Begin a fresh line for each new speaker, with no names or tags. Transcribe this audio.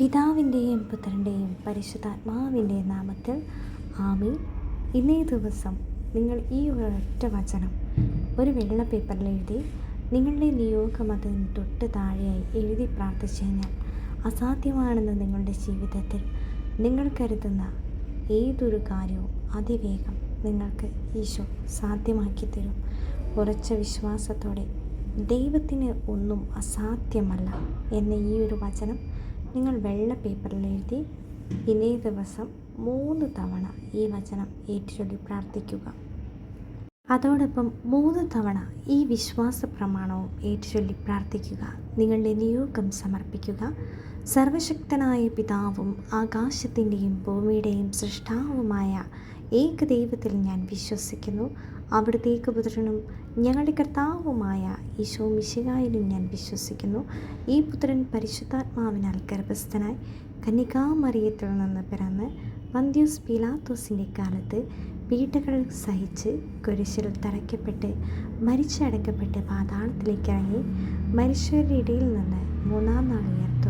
പിതാവിന്റെയും പുത്രന്റെയും പരിശുദ്ധാത്മാവിന്റെയും നാമത്തിൽ ആമീൻ. ഇന്നേ ദിവസം നിങ്ങൾ ഈ ഒരൊറ്റ വചനം ഒരു വെള്ള പേപ്പറിൽ എഴുതി നിങ്ങളുടെ നിയോഗം അതിന് തൊട്ട് താഴെയായി എഴുതി പ്രാർത്ഥിച്ചു കഴിഞ്ഞാൽ അസാധ്യമാണെന്ന് നിങ്ങളുടെ ജീവിതത്തിൽ നിങ്ങൾ കരുതുന്ന ഏതൊരു കാര്യവും അതിവേഗം നിങ്ങൾക്ക് ഈശോ സാധ്യമാക്കി തരും. ഉറച്ച വിശ്വാസത്തോടെ ദൈവത്തിന് ഒന്നും അസാധ്യമല്ല എന്ന ഈ ഒരു വചനം നിങ്ങൾ വെള്ള പേപ്പറിൽ എഴുതി ഇന്നേ ദിവസം മൂന്ന് തവണ ഈ വചനം ഏറ്റുചൊല്ലി പ്രാർത്ഥിക്കുക. അതോടൊപ്പം മൂന്ന് തവണ ഈ വിശ്വാസ പ്രമാണവും ഏറ്റുചൊല്ലി പ്രാർത്ഥിക്കുക. നിങ്ങളുടെ നിയോഗം സമർപ്പിക്കുക. സർവശക്തനായ പിതാവും ആകാശത്തിന്റെയും ഭൂമിയുടെയും സൃഷ്ടാവുമായ ഏക ദൈവത്തിൽ ഞാൻ വിശ്വസിക്കുന്നു. അവിടുത്തെ പുത്രനും ഞങ്ങളുടെ കർത്താവുമായ ഈശോ മിശികായിലും ഞാൻ വിശ്വസിക്കുന്നു. ഈ പുത്രൻ പരിശുദ്ധാത്മാവിനാൽ ഗർഭസ്ഥനായി കന്യകാമറിയത്തിൽ നിന്ന് പിറന്ന് പന്ത്യൂസ് പീലാത്തോസിന്റെ കാലത്ത് പീഡകൾ സഹിച്ച് കുരിശിൽ തറയ്ക്കപ്പെട്ട് മരിച്ചടക്കപ്പെട്ട് പാതാളത്തിലേക്ക് ഇറങ്ങി മരിച്ചവരുടെ ഇടയിൽ നിന്ന് മൂന്നാം നാൾ ഉയർത്തു